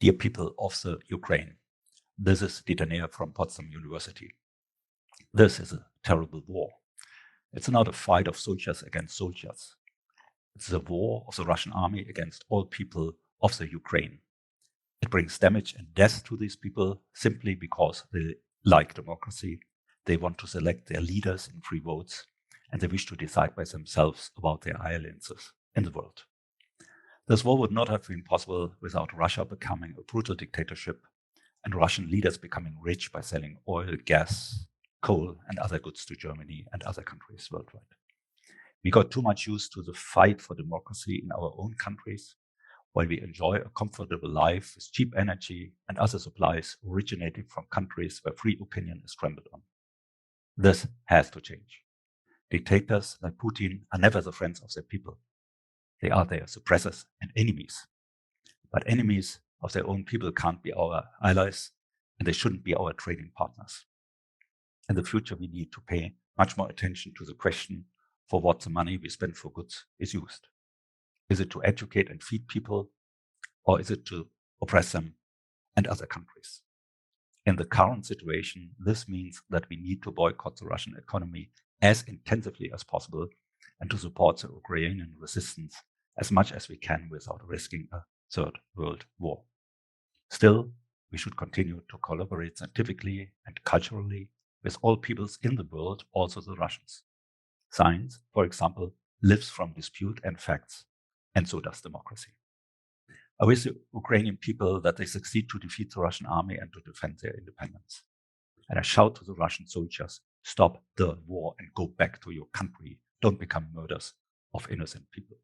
Dear people of the Ukraine, this is Dieter from Potsdam University. This is a terrible war. It's not a fight of soldiers against soldiers. It's a war of the Russian army against all people of the Ukraine. It brings damage and death to these people simply because they like democracy. They want to select their leaders in free votes and they wish to decide by themselves about their alliances in the world. This war would not have been possible without Russia becoming a brutal dictatorship and Russian leaders becoming rich by selling oil, gas, coal, and other goods to Germany and other countries worldwide. We got too much used to the fight for democracy in our own countries, while we enjoy a comfortable life with cheap energy and other supplies originating from countries where free opinion is trampled on. This has to change. Dictators like Putin are never the friends of their people. They are their suppressors and enemies. But enemies of their own people can't be our allies, and they shouldn't be our trading partners. In the future, we need to pay much more attention to the question for what the money we spend for goods is used. Is it to educate and feed people, or is it to oppress them and other countries? In the current situation, this means that we need to boycott the Russian economy as intensively as possible and to support the Ukrainian resistance as much as we can without risking a third world war. Still, we should continue to collaborate scientifically and culturally with all peoples in the world, also the Russians. Science, for example, lives from dispute and facts, and so does democracy. I wish the Ukrainian people that they succeed to defeat the Russian army and to defend their independence. And I shout to the Russian soldiers, stop the war and go back to your country. Don't become murders of innocent people.